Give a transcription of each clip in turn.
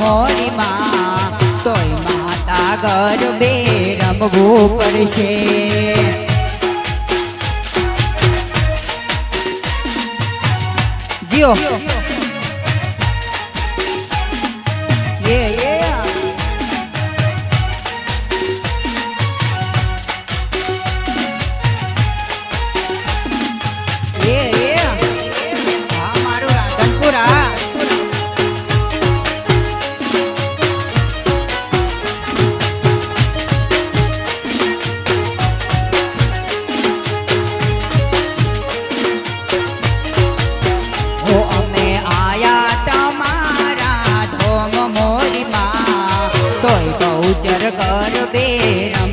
મોરી માં તોય માતા ગરબે રમવું પડશે. જીઓ.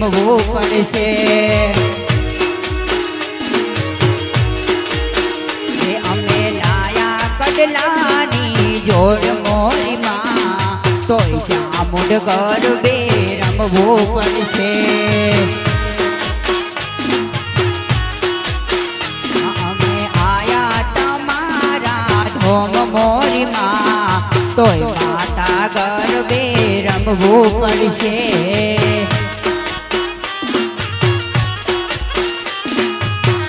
રમવું પડશે અમે લાયા કડલાની જોડ મોરીમાં, તોય ચામુંડ ગરબે રમવું પડશે અમે આયા તમારા ધોમ મોરીમાં, તોય માતા ગરબે રમવું પડશે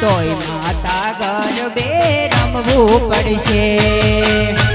તોય માતા ગરબે રમવું પડશે.